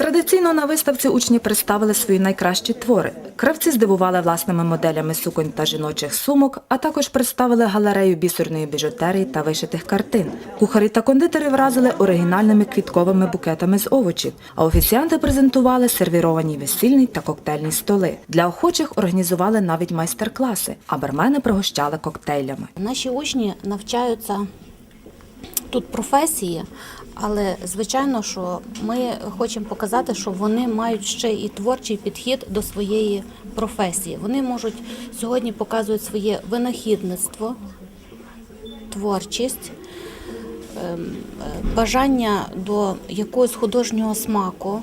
Традиційно на виставці учні представили свої найкращі твори. Кравці здивували власними моделями суконь та жіночих сумок, а також представили галерею бісерної біжутерії та вишитих картин. Кухарі та кондитери вразили оригінальними квітковими букетами з овочів, а офіціанти презентували сервіровані весільні та коктейльні столи. Для охочих організували навіть майстер-класи, а бармени пригощали коктейлями. Наші учні навчаються тут професії, але звичайно, що ми хочемо показати, що вони мають ще і творчий підхід до своєї професії. Вони можуть сьогодні показують своє винахідництво, творчість, ем, е, бажання до якогось художнього смаку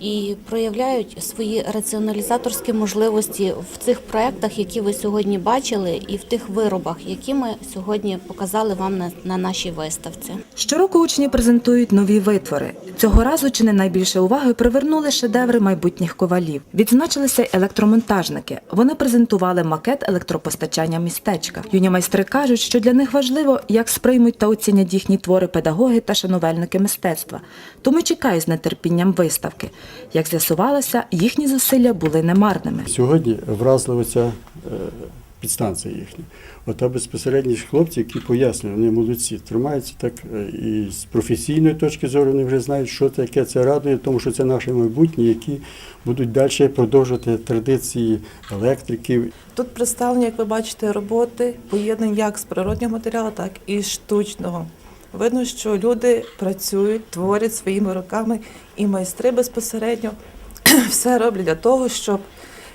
і проявляють свої раціоналізаторські можливості в цих проєктах, які ви сьогодні бачили, і в тих виробах, які ми сьогодні показали вам на, на нашій виставці. Щороку учні презентують нові витвори. Цього разу чи не найбільше уваги привернули шедеври майбутніх ковалів. Відзначилися електромонтажники. Вони презентували макет електропостачання містечка. Юні майстри кажуть, що для них важливо, як сприймуть та оцінять їхні твори педагоги та шанувальники мистецтва. Тому чекаю з нетерпінням виставки. Як з'ясувалося, їхні зусилля були немарними. Сьогодні вразлива ця е, підстанція їхня. Ота безпосередньо ж хлопці, які пояснюють, вони молодці, тримаються так е, і з професійної точки зору вони вже знають, що таке це радує, тому що це наші майбутні, які будуть далі продовжувати традиції електриків Тут представлені, як ви бачите, роботи поєднані як з природнього матеріалу, так і з штучного. Видно, що люди працюють, творять своїми руками, і майстри безпосередньо все роблять для того, щоб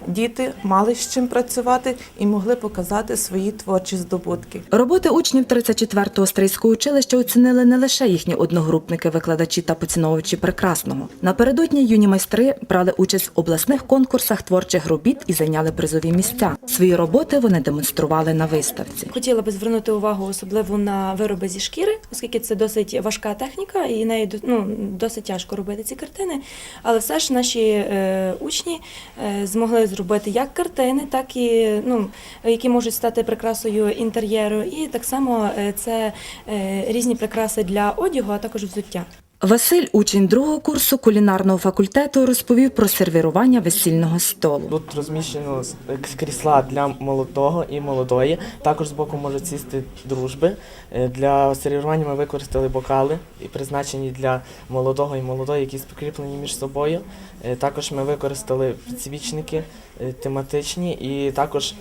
діти мали з чим працювати і могли показати свої творчі здобутки. Роботи учнів 34-го стрийського училища оцінили не лише їхні одногрупники, викладачі та поціновувачі прекрасного. Напередодні юні майстри брали участь в обласних конкурсах творчих робіт і зайняли призові місця. Свої роботи вони демонстрували на виставці. Хотіла би звернути увагу особливо на вироби зі шкіри, оскільки це досить важка техніка, і нею ну, досить тяжко робити ці картини. Але все ж наші е, учні е, змогли зробити як картини, так і ну, які можуть стати прикрасою інтер'єру. І так само е, це е, різні прикраси для одягу, а також взуття. Василь, учень другого курсу кулінарного факультету, розповів про сервірування весільного столу. Тут розміщено крісла для молодого і молодої. Також збоку можуть сісти дружби. Е, Для сервірування ми використали бокали, призначені для молодого і молодої, які прикріплені між собою. Е, Також ми використали підсвічники е, тематичні, і також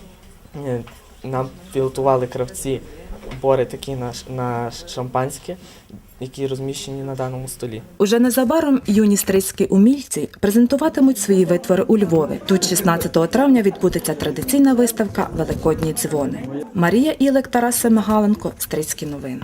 нам підготували кравці бори такі на, на шампанське, які розміщені на даному столі. Уже незабаром юні стрийські умільці презентуватимуть свої витвори у Львові. Тут 16 травня відбудеться традиційна виставка Великодні дзвони. Марія Ілек, Тарас Семигаленко, Стрийські новини.